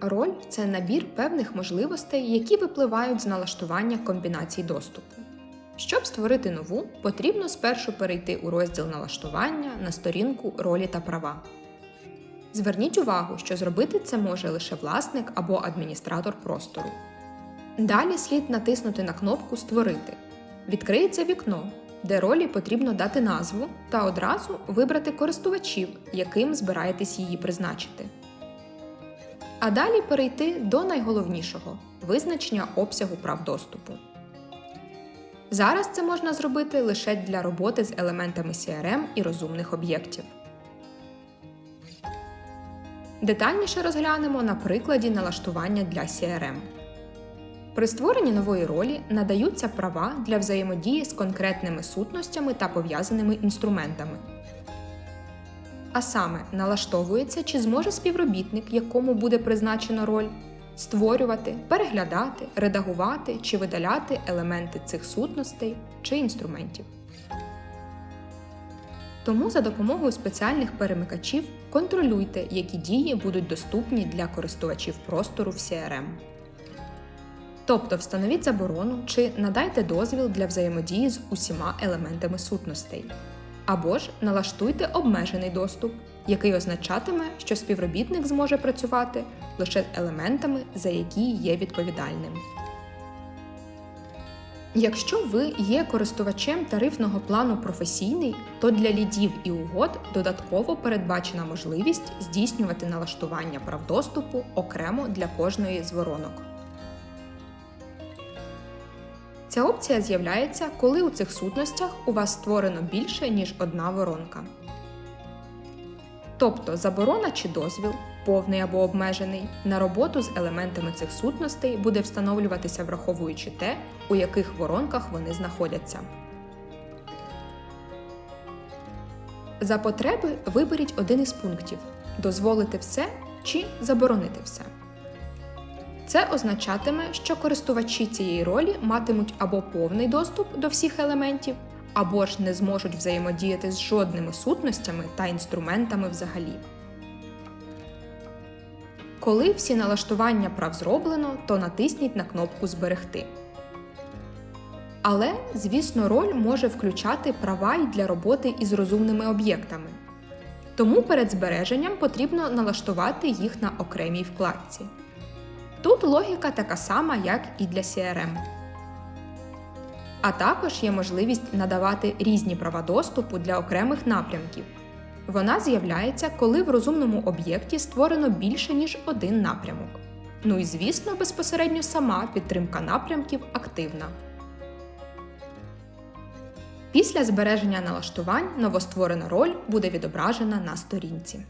Роль це набір певних можливостей, які випливають з налаштування комбінацій доступу. Щоб створити нову, потрібно спершу перейти у розділ налаштування на сторінку ролі та права. Зверніть увагу, що зробити це може лише власник або адміністратор простору. Далі слід натиснути на кнопку Створити. Відкриється вікно, де ролі потрібно дати назву та одразу вибрати користувачів, яким збираєтесь її призначити. А далі перейти до найголовнішого визначення обсягу прав доступу. Зараз це можна зробити лише для роботи з елементами CRM і розумних об'єктів. Детальніше розглянемо на прикладі налаштування для CRM. При створенні нової ролі надаються права для взаємодії з конкретними сутностями та пов'язаними інструментами. А саме налаштовується, чи зможе співробітник, якому буде призначено роль, створювати, переглядати, редагувати чи видаляти елементи цих сутностей чи інструментів. Тому за допомогою спеціальних перемикачів контролюйте, які дії будуть доступні для користувачів простору в CRM. Тобто встановіть заборону чи надайте дозвіл для взаємодії з усіма елементами сутностей. Або ж налаштуйте обмежений доступ, який означатиме, що співробітник зможе працювати лише елементами, за які є відповідальним. Якщо ви є користувачем тарифного плану професійний, то для лідів і угод додатково передбачена можливість здійснювати налаштування прав доступу окремо для кожної з воронок. Ця опція з'являється, коли у цих сутностях у вас створено більше, ніж одна воронка. Тобто заборона чи дозвіл, повний або обмежений, на роботу з елементами цих сутностей буде встановлюватися враховуючи те, у яких воронках вони знаходяться. За потреби виберіть один із пунктів дозволити все чи заборонити все. Це означатиме, що користувачі цієї ролі матимуть або повний доступ до всіх елементів, або ж не зможуть взаємодіяти з жодними сутностями та інструментами взагалі. Коли всі налаштування прав зроблено, то натисніть на кнопку Зберегти. Але, звісно, роль може включати права й для роботи із розумними об'єктами. Тому перед збереженням потрібно налаштувати їх на окремій вкладці. Тут логіка така сама, як і для CRM. А також є можливість надавати різні права доступу для окремих напрямків. Вона з'являється, коли в розумному об'єкті створено більше, ніж один напрямок. Ну і звісно, безпосередньо сама підтримка напрямків активна. Після збереження налаштувань новостворена роль буде відображена на сторінці.